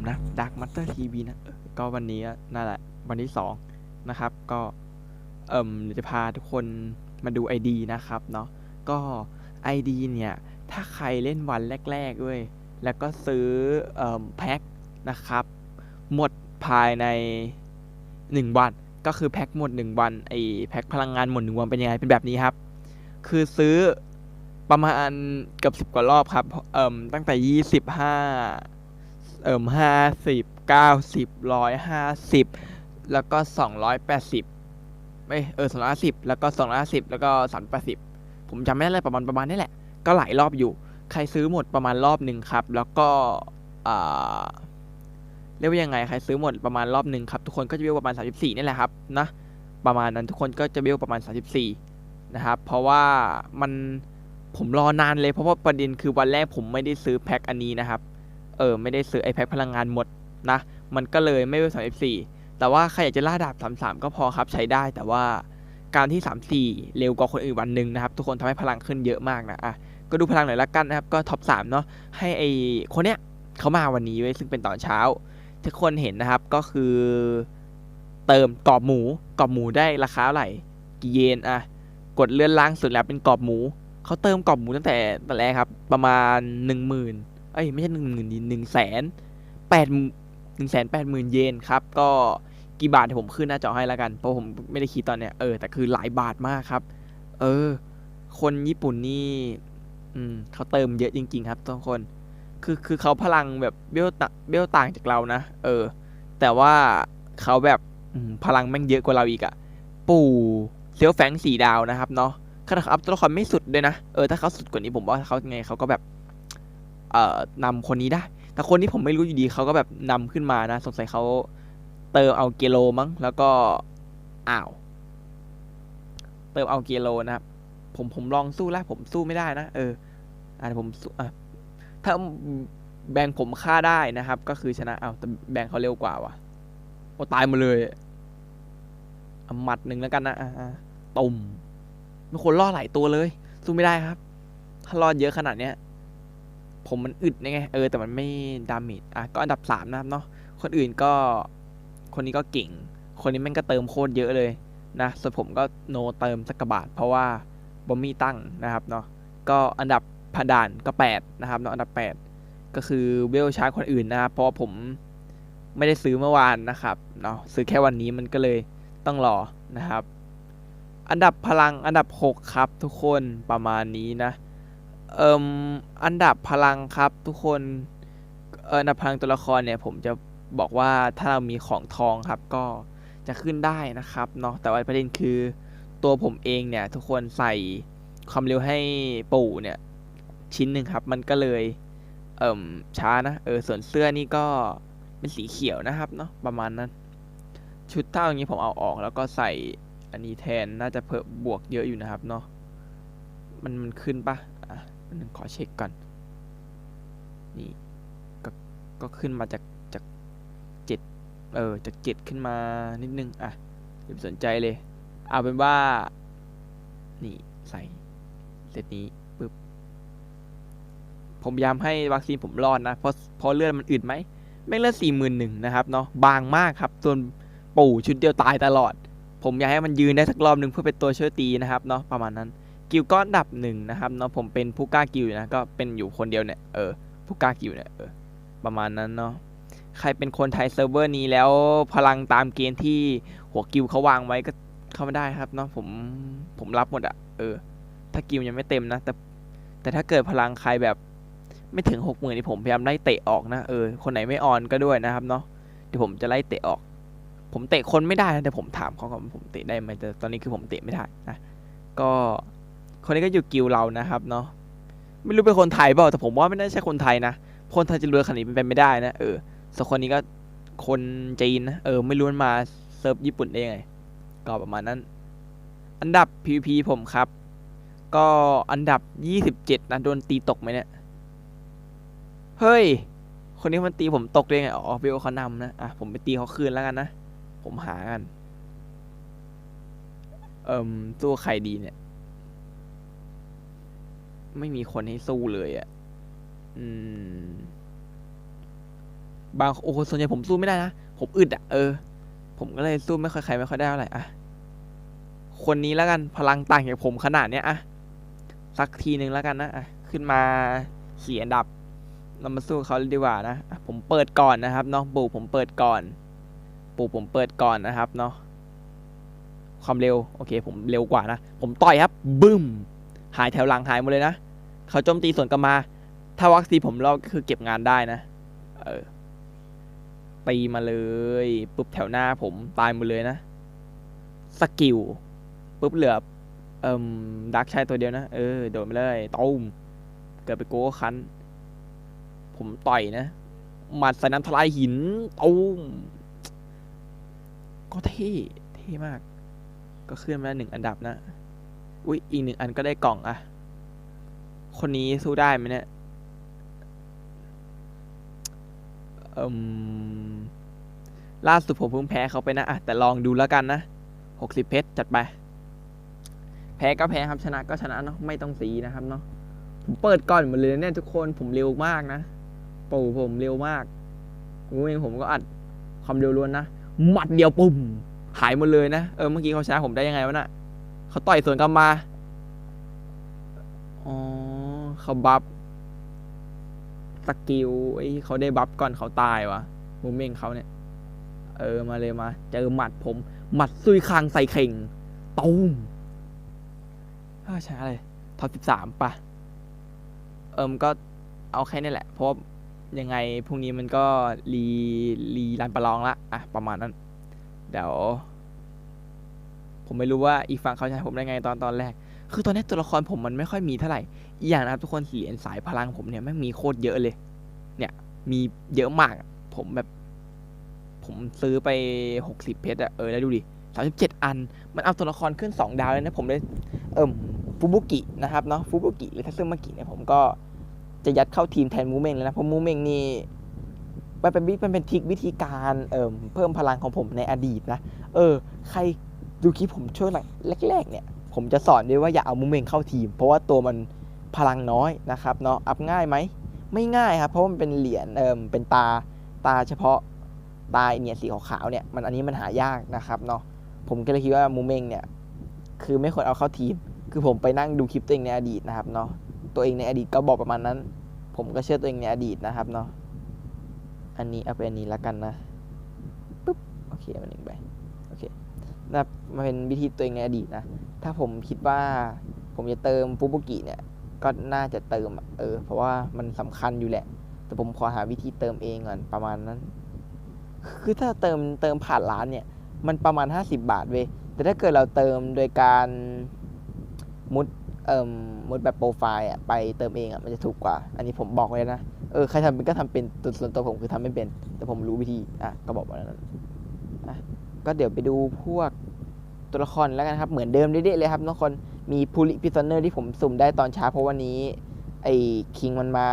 ผมนะ Dark Master TV นะเออก็วันนี้นั่นแหละ วันที่สองนะครับ ก็ เอ่มเดี๋ยวจะพาทุกคนมาดู ID นะครับเนาะ ก็ ID เนี่ย ถ้าใครเล่นวันแรกๆเว้ยแล้วก็ซื้อเอ่มแพ็คนะครับ หมดภายใน 1 วัน ก็คือแพ็คหมด 1 วันไอแพ็คพลังงานหมด1วันเป็นยังไง เป็นแบบนี้ครับ คือซื้อประมาณเกือบสิบกว่ารอบครับ เอ่มตั้งแต่ยี่สิบห้า เอ่มห้าสิบเก้าสิบร้อยห้าสิบแล้วก็สองร้อยแปดสิบไม่เออสองร้อยสิบแล้วก็สองร้อยสิบแล้วก็สามแปดสิบผมจำไม่ได้เลยประมาณประมาณนี้แหละ ก็หลายรอบอยู่ ใครซื้อหมดประมาณรอบหนึ่งครับ แล้วก็อ่าเรียกว่ายังไงใครซื้อหมดประมาณรอบหนึ่งครับ ทุกคนก็จะเบี้ยวประมาณ 34นี่แหละครับนะประมาณนั้นทุกคนก็จะเบี้ยวประมาณ 34 นะครับ เพราะว่ามันผมรอนานเลยเพราะว่าประเด็นคือวันแรกผมไม่ได้ซื้อแพ็คอันนี้นะครับ เออไม่ได้ซื้อไอแพ็คพลังงานหมดนะ มันก็เลยไม่เบี้ยว34แต่ว่าใครอยากจะล่าดาบ33ก็พอครับใช้ได้แต่ว่าการที่34เร็วกว่าคนอื่นวันหนึ่งนะครับ ทุกคนทำให้พลังขึ้นเยอะมากนะอะก็ดูพลังหน่อยละกันนะครับ ก็ท็อป3เนาะให้ไอคนเนี้ยเขามาวันนี้ไว้ซึ่งเป็นตอนเช้า ทุกคนเห็นนะครับก็คือเติมกรอบหมูกรอบหมูได้ราคาเท่าไหร่กี่เยนอะกดเลื่อนล่างสุดแล้วเป็นกรอบหมูเขาเติมกรอบหมูตั้งแต่ตอนแรกครับ ประมาณหนึ่งหมื่น เอ้ยไม่ใช่หนึ่งหมื่นหนึ่งแสนแปดหนึ่งแสนแปดหมื่นเยนครับ ก็กี่บาทผมขึ้นหน้าจอให้แล้วกัน เพราะผมไม่ได้คิดตอนเนี้ยเออแต่คือหลายบาทมากครับ เออ คนญี่ปุ่นนี่ อืมเขาเติมเยอะจริง ๆ ครับทุกคน คือคือเขาพลังแบบเบี้ยวตะเบี้ยวต่างจากเรานะ เออ แต่ว่าเขาแบบพลังแม่งเยอะกว่าเราอีกอะปู่เซียวแฟงสี่ดาวนะครับเนาะขนาดอัพตัวละครไม่สุดด้วยนะ เออถ้าเขาสุดกว่านี้ผมว่าเขาไงเขาก็แบบ เอ่อนำคนนี้ได้ แต่คนที่ผมไม่รู้อยู่ดีเขาก็แบบนำขึ้นมานะ สงสัยเขาเติมเอาเกโลมั้ง แล้วก็อ้าว เติมเอาเกโลนะครับ ผมผมลองสู้แล้ว ผมสู้ไม่ได้นะ เอออ่าผมสู้อะถ้าแบงผมฆ่าได้นะครับ ก็คือชนะเอาแต่แบงเขาเร็วกว่าวะโอตายหมาเลยอาหมัดหนึ่งแล้วกันนะอะตุ่มมีคนรอดหลายตัวเลย สู้ไม่ได้ครับ ถ้ารอดเยอะขนาดเนี้ย ผมมันอึดไงเออแต่มันไม่ดาเมจอะก็อันดับสามนะครับเนาะคนอื่นก็คนนี้ก็เก่ง คนนี้แม่งก็เติมโคตรเยอะเลยนะส่วนผมก็โนเติมสักกะบาท เพราะว่าบอมมี่ตั้งนะครับเนาะก็อันดับพันด่านก็แปดนะครับเนาะอันดับแปดก็คือเวลช้าคนอื่นนะครับเพราะผมไม่ได้ซื้อเมื่อวานนะครับเนาะซื้อแค่วันนี้มันก็เลยต้องรอนะครับ อันดับพลังอันดับหกครับทุกคนประมาณนี้นะ เอ่มอันดับพลังครับทุกคนเอ่ออันดับพลังตัวละครเนี่ย ผมจะบอกว่าถ้าเรามีของทองครับก็จะขึ้นได้นะครับเนาะแต่ว่าประเด็นคือตัวผมเองเนี่ย ทุกคนใส่ความเร็วให้ปู่เนี่ย ชิ้นหนึ่งครับ มันก็เลย เอ่มช้านะเออส่วนเสื้อนี่ก็เป็นสีเขียวนะครับเนาะประมาณนั้น ชุดเท่าอย่างนี้ผมเอาออก แล้วก็ใส่อันนี้แทนน่าจะเพิ่มบวกเยอะอยู่นะครับเนาะมันมันขึ้นปะอะ อันนึงขอเช็คก่อน นี่ก็ก็ขึ้นมาจากจากเจ็ดเออจากเจ็ดขึ้นมานิดนึง อะอย่าสนใจเลย เอาเป็นว่า นี่ใส่เซตนี้ปึ๊บ ผมพยายามให้วัคซีนผมรอดนะ เพราะเพราะเลือดมันอึดไหมไม่งเลือดสี่หมื่นหนึ่งนะครับเนาะบางมากครับส่วนปู่ชุดเดียวตายตลอด ผมอยากให้มันยืนได้สักรอบหนึ่งเพื่อเป็นตัวช่วยตีนะครับเนาะประมาณนั้น กิลก้อนดับหนึ่งนะครับเนาะผมเป็นผู้กล้ากิลนะก็เป็นอยู่คนเดียวเนี่ยเออผู้กล้ากิลเนี่ยเออประมาณนั้นเนาะใครเป็นคนไทยเซิร์ฟเวอร์นี้แล้วพลังตามเกณฑ์ที่หัวกิลเขาวางไว้ก็เข้ามาได้ครับเนาะผมผมรับหมดอะเออ ถ้ากิลยังไม่เต็มนะแต่แต่ถ้าเกิดพลังใครแบบไม่ถึงหกหมื่นนี่ผมพยายามไล่เตะออกนะเออคนไหนไม่ออนก็ด้วยนะครับเนาะเดี๋ยวผมจะไล่เตะออก ผมเตะคนไม่ได้นะแต่ผมถามเขาก่อนว่าผมเตะได้ไหมแต่ตอนนี้คือผมเตะไม่ได้นะก็ คนนี้ก็อยู่กิลเรานะครับเนาะไม่รู้เป็นคนไทยเปล่าแต่ผมว่าไม่น่าใช่คนไทยนะคนไทยจะรวยขนาดนี้เป็นไปไม่ได้นะเออส่วนคนนี้ก็คนจีนนะเออ ไม่รู้มันมาเซิร์ฟญี่ปุ่นได้ยังไงก็ประมาณนั้น อันดับ PVP ผมครับ ก็อันดับ 27 นะโดนตีตกไหมเนี่ย เฮ้ย คนนี้มันตีผมตกได้ไง อ๋อเบลเขานำนะ อะ ผมไปตีเขาคืนแล้วกันนะ ผมหากัน เอ่มสู้ใครดีเนี่ย ไม่มีคนให้สู้เลยอะ่ะ อืม บางโอ้ส่วนใหญ่ผมสู้ไม่ได้นะ ผมอึดอะเออ ผมก็เลยสู้ไม่ค่อยใครไม่ค่อยได้เท่าไหร่อะ คนนี้แล้วกันพลังต่างจากผมขนาดเนี้ยอะ สักทีหนึ่งแล้วกันนะอะ ขึ้นมาเสี่อันดับ เรามาสู้เขาดีกว่านะะผมเปิดก่อนนะครับเนาะปู่ผมเปิดก่อน ปู่ผมเปิดก่อนนะครับเนาะความเร็ว โอเค ผมเร็วกว่านะ ผมต่อยครับ บึ้ม หายแถวหลังหายหมดเลยนะเขาโจมตีสวนกลับมา ถ้าวัคซีนผมเรอดก็คือเก็บงานได้นะ เออตีมาเลยปุ๊บแถวหน้าผมตายหมดเลยนะสกิลปุ๊บเหลือเอ่มดักชายตัวเดียวนะ เออ โดนไปเลยตุ้มเกิดไปโก้คัน ผมต่อยนะหมัดใส่น้ำทลายหินตุ้มก็เท่ เท่มาก ก็ขึ้นมาหนึ่งอันดับนะ อุ้ยอีกหนึ่งอันก็ได้กล่องอะ คนนี้สู้ได้ไหมเนี่ยอืมล่าสุดผมเพิ่งแพ้เขาไปนะอะแต่ลองดูแล้วกันนะหกสิบเพชรจัดไป แพ้ก็แพ้ครับชนะก็ชนะเนาะไม่ต้องสีนะครับเนาะผมเปิดก่อนหมดเลยเนี่ยทุกคนผมเร็วมากนะปู่ผมเร็วมากผมเองผมก็อัดความเร็วล้วนนะหมัดเดียวปุ่มหายหมดเลยนะเออเมื่อกี้เขาชนะผมได้ยังไงวะน่ะ เขาต่อยสวนกลับมา อ๋อเขาบัฟสกิลไอ้เขาได้บัฟก่อนเขาตายวะมูเมงเขาเนี่ย เออมาเลยมา เจอหมัดผม หมัดซุยคางใส่เข่งตูมอ้าวชนะเลยท็อปสิบสามปะเอิมก็เอาแค่นี้แหละ เพราะยังไงพรุ่งนี้มันก็รีรีรันประลองละ อะ ประมาณนั้น เดี๋ยว ผมไม่รู้ว่าอีกฝั่งเขาให้ผมได้ไงตอนตอนแรก คือตอนนี้ตัวละครผมมันไม่ค่อยมีเท่าไหร่อีกอย่างนะครับทุกคนเหรียญสายพลังผมเนี่ยแม่มีโคตรเยอะเลย เนี่ยมีเยอะมาก ผมแบบ ผมซื้อไปหกสิบเพชรอะเออแล้วดูดิสามสิบเจ็ดอัน มันเอาตัวละครขึ้นสองดาวเลยนะผมเลยเอิ่มฟูบุกินะครับเนาะฟูบุกิหรือทัซึมากิเนี่ยผมก็จะยัดเข้าทีมแทนมูเมงเลยนะ เพราะมูเมงนี่มันเป็นวิมันเป็นทิกวิธีการเอิ่มเพิ่มพลังของผมในอดีตนะ เออ ใคร ดูคลิปผมช่วงแรกๆเนี่ย ผมจะสอนด้วยว่าอย่าเอามูเมงเข้าทีม เพราะว่าตัวมันพลังน้อยนะครับเนาะอัพง่ายไหมไม่ง่ายครับเพราะมันเป็นเหรียญเอิมเป็นตาตาเฉพาะตาเนี่ยสีขาวๆเนี่ยมันอันนี้มันหายากนะครับเนาะผมก็เลยคิดว่ามูเมงเนี่ยคือไม่ควรเอาเข้าทีม คือผมไปนั่งดูคลิปตัวเองในอดีตนะครับเนาะตัวเองในอดีตก็บอกประมาณนั้น ผมก็เชื่อตัวเองในอดีตนะครับเนาะอันนี้เอาไปอันนี้ละกันนะปุ๊บโอเคมันหนึ่งไป นะครับมาเป็นวิธีตัวเองในอดีตนะ ถ้าผมคิดว่าผมจะเติมฟูบุกิเนี่ย ก็น่าจะเติม เออ เพราะว่ามันสำคัญอยู่แหละ แต่ผมขอหาวิธีเติมเองก่อนประมาณนั้น คือถ้าเติมเติมผ่านร้านเนี่ย มันประมาณ 50 บาทเว้ย แต่ถ้าเกิดเราเติมโดยการมุดเอ่มมุดแบบโปรไฟล์อะไปเติมเองอะมันจะถูกกว่า อันนี้ผมบอกไว้นะ เออใครทำเป็นก็ทำเป็นส่วนตัวผมคือทำไม่เป็น แต่ผมรู้วิธี อะก็บอกไว้นั้น ก็เดี๋ยวไปดูพวกตัวละครแล้วกันครับ เหมือนเดิมเด๊ะๆเลยครับทุกคนมีพูลิพิซเนอร์ที่ผมสุ่มได้ตอนเช้าเพราะวันนี้ ไอ้คิงมันมา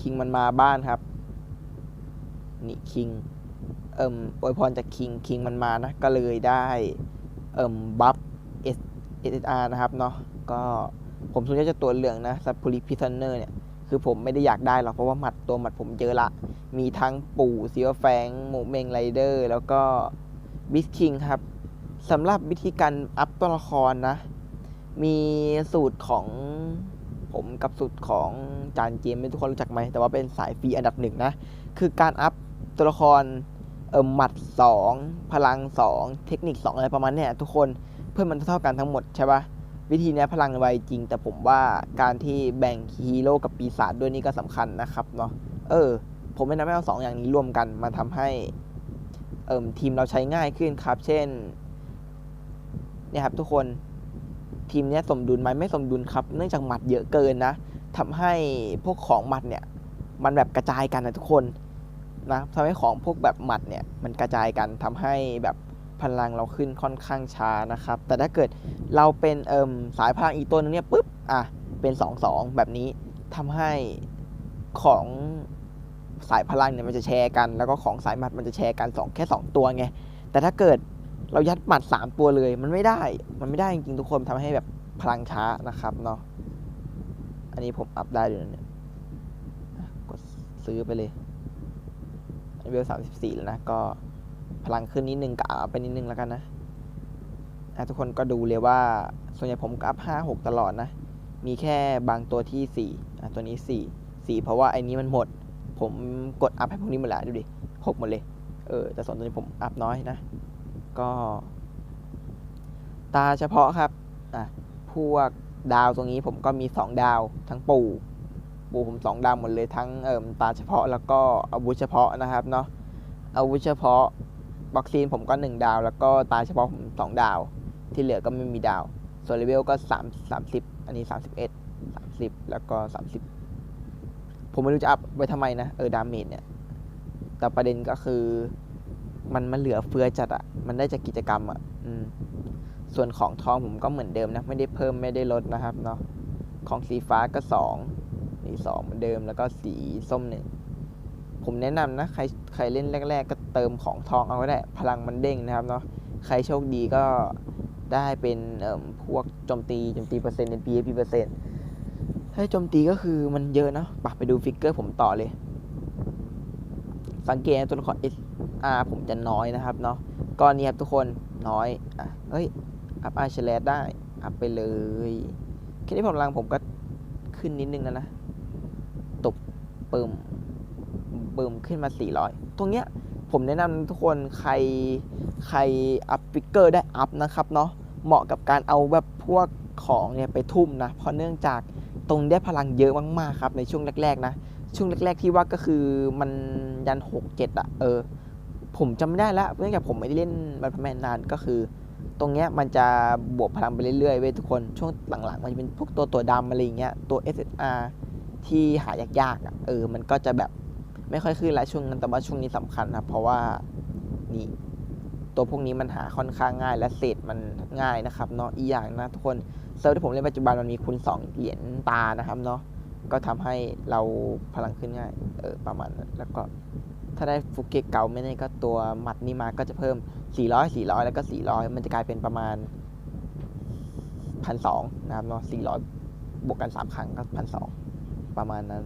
คิงมันมาบ้านครับ นี่คิง เอิ่มอวยพรจากคิงคิงมันมานะ ก็เลยได้ เอิ่มบัฟเอสเอสอาร์นะครับเนาะก็ผมส่วนใหญ่จะตัวเหลืองนะซับพูลิพิซเนอร์เนี่ย คือผมไม่ได้อยากได้หรอกเพราะว่าหมัดตัวหมัดผมเยอะละ มีทั้งปู่เซียวแฟงหมูเมงไรเดอร์ แล้วก็บิสคิงครับสำหรับวิธีการอัพตัวละครนะ มีสูตรของผมกับสูตรของจานเจมไม่ทุกคนรู้จักไหม แต่ว่าเป็นสายฟรีอันดับหนึ่งนะ คือการอัพตัวละครเออหมัด 2 พลัง 2 เทคนิค 2 อะไรประมาณนี้ทุกคนเพื่อมันเท่ากันทั้งหมดใช่ปะ วิธีนี้พลังไวจริง แต่ผมว่าการที่แบ่งฮีโร่กับปีศาจด้วยนี่ก็สำคัญนะครับเนาะเออ ผมไม่นำให้เอาสองอย่างนี้รวมกันมาทำให้เอ่มทีมเราใช้ง่ายขึ้นครับ เช่นเนี่ยครับทุกคนทีมนี้สมดุลไหมไม่สมดุลครับ เนื่องจากหมัดเยอะเกินนะทำให้พวกของหมัดเนี่ย มันแบบกระจายกันนะทุกคนนะทำให้ของพวกแบบหมัดเนี่ยมันกระจายกันทำให้แบบ พลังเราขึ้นค่อนข้างช้านะครับ แต่ถ้าเกิดเราเป็นเอิมสายพลังอีกตัวหนึงเนี่ยปุ๊บอะเป็น2อสองแบบนี้ทำให้ของสายพลังเนี่ยมันจะแชร์กัน แล้วก็ของสายหมัดมันจะแชร์กันสองแค่ 2 ตัวไง แต่ถ้าเกิดเรายัดหมัด 3 ตัวเลยมันไม่ได้ มันไม่ได้จริงๆทุกคนทำให้แบบพลังช้านะครับเนาะ อันนี้ผมอัพได้ด้วยนะเนี่ย กดซื้อไปเลยเวลสามสิบสี่แล้วนะก็ พลังขึ้นนิดนึงก็เอาไปนิดนึงแล้วกันนะทุกคนก็ดูเลยว่า ส่วนใหญ่ผมก็อัพห้าหกตลอดนะ มีแค่บางตัวที่สี่ตัวนี้สี่สี่เพราะว่าไอ้นี้มันหมด ผมกดอัพให้พวกนี้หมดแล้วดูดิหกหมดเลย เออแต่ส่วนตัวนี้ผมอัพน้อยนะ ก็ ตาเฉพาะครับอะพวกดาวตรงนี้ผมก็มีสองดาวทั้งปู่ปู่ผมสองดาวหมดเลยทั้งเอ่มตาเฉพาะแล้วก็อาวุธเฉพาะนะครับเนาะอาวุธเฉพาะ วัคซีนผมก็หนึ่งดาว แล้วก็ตาเฉพาะผมสองดาว ที่เหลือก็ไม่มีดาว ส่วนเลเวลก็สามสามสิบอันนี้สามสิบเอ็ดสามสิบแล้วก็สามสิบผมไม่รู้จะอัพไว้ทำไมนะ เออ ดาเมจเนี่ย แต่ประเด็นก็คือ มันมันเหลือเฟือจัดอะมันได้จากกิจกรรมอะอืมส่วนของทองผมก็เหมือนเดิมนะ ไม่ได้เพิ่มไม่ได้ลดนะครับเนาะของสีฟ้าก็สองนี่สองเหมือนเดิมแล้วก็สีส้มหนึ่ง ผมแนะนำนะ ใครใครเล่นแรก ๆ ก็เติมของทองเอาก็ได้ พลังมันเด้งนะครับเนาะใครโชคดีก็ได้เป็นเอ่มพวกโจมตีโจมตีเปอร์เซ็นต์ NP AP เปอร์เซ็นต์ถ้าโจมตีก็คือมันเยอะเนาะปะไปดูฟิกเกอร์ผมต่อเลย สังเกตนะตัวละคร SR ผมจะน้อยนะครับเนาะก็เนี่ยครับทุกคนน้อยอะเฮ้ยอัพอาร์เชลได้ อัพไปเลยแค่นี้ผมลังผมก็ขึ้นนิดนึงแล้วนะตบเปิม เปิมขึ้นมา 400 ตรงเนี้ยผมแนะนำทุกคนใครใครอัพฟิกเกอร์ได้อัพนะครับเนาะเหมาะกับการเอาแบบพวกของเนี่ยไปทุ่มนะ เพราะเนื่องจากตรงได้พลังเยอะมากๆครับในช่วงแรกๆนะ ช่วงแรก ๆ ที่ว่าก็คือมันยัน 6 7 อะ เออ ผมจำไม่ได้ละเนื่องจากผมไม่ได้เล่นมันแมนนานก็คือ ตรงเนี้ยมันจะบวกพลังไปเรื่อยๆเว้ยทุกคนช่วงหลังๆ มันจะเป็นพวกตัวตัวดำอะไรอย่างเงี้ยตัว SSR ที่หายากๆอะเออมันก็จะแบบ ไม่ค่อยขึ้นละช่วงนั้นแต่ว่าช่วงนี้สำคัญนะเพราะว่านี่ตัวพวกนี้มันหาค่อนข้างง่ายและเศษมันง่ายนะครับเนาะอีกอย่างนะทุกคนเซิร์ฟที่ผมเล่นปัจจุบันมันมีคูณ2เหรียญตานะครับเนาะก็ทำให้เราพลังขึ้นง่ายเออประมาณนั้นแล้วก็ถ้าได้ฟุกเกตเก่าไม่ได้ก็ตัวหมัดนี่มาก็จะเพิ่ม 400 400 แล้วก็ 400 มันจะกลายเป็นประมาณ1,200นะครับเนาะ400 บวกกัน 3 ครั้งก็1,200ประมาณนั้น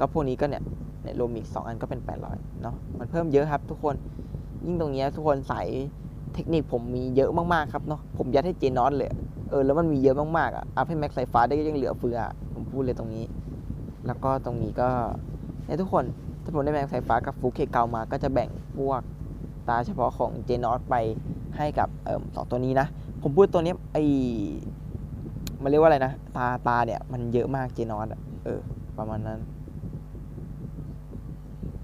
ก็พวกนี้ก็เนี่ย เนี่ยรวมอีก 2 อันก็เป็น 800 เนาะมันเพิ่มเยอะครับทุกคนยิ่งตรงนี้ทุกคนใส่เทคนิคผมมีเยอะมากๆครับเนาะผมยัดให้เจนอสเลยเออแล้วมันมีเยอะมากๆอะอัพให้แม็กไซฟ้าได้ก็ยังเหลือเฟือผมพูดเลยตรงนี้ แล้วก็ตรงนี้ก็เนี่ยทุกคนถ้าผมได้แบ่งสายฟ้ากับฟูเคเกามาก็จะแบ่งพวกตาเฉพาะของเจนอสไปให้กับเอ่อสองตัวนี้นะ ผมพูดตัวนี้ไอมันเรียกว่าอะไรนะ ตาตาเนี่ยมันเยอะมากเจนอสอะเออประมาณนั้น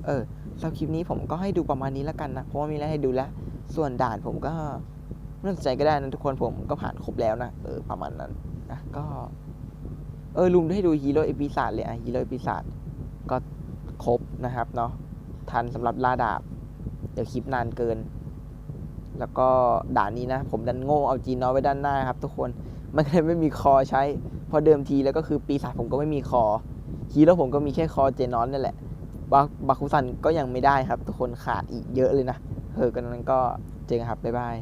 เออสำหรับคลิปนี้ผมก็ให้ดูประมาณนี้แล้วกันนะ เพราะว่ามีอะไรให้ดูแล้ว ส่วนด่านผมก็ไม่สนใจก็ได้นะทุกคนผมก็ผ่านครบแล้วนะ เออ ประมาณนั้นนะก็ เออลุงให้ดูฮีโร่เอพิซาดเลยอะฮีโร่เอพิซาดก็ครบนะครับเนาะทันสำหรับล่าดาบ เดี๋ยวคลิปนานเกิน แล้วก็ด่านนี้นะ ผมดันโง่เอาจีนน้อยไว้ด้านหน้าครับ ทุกคนมันเลยไม่มีคอใช้ พอเดิมทีแล้วก็คือปีศาจผมก็ไม่มีคอฮีโร่ผมก็มีแค่คอเจนอนนั่นแหละ บาคุซันก็ยังไม่ได้ครับ ทุกคนขาดอีกเยอะเลยนะเออกันนั้นก็เจอกันครับบ๊ายบาย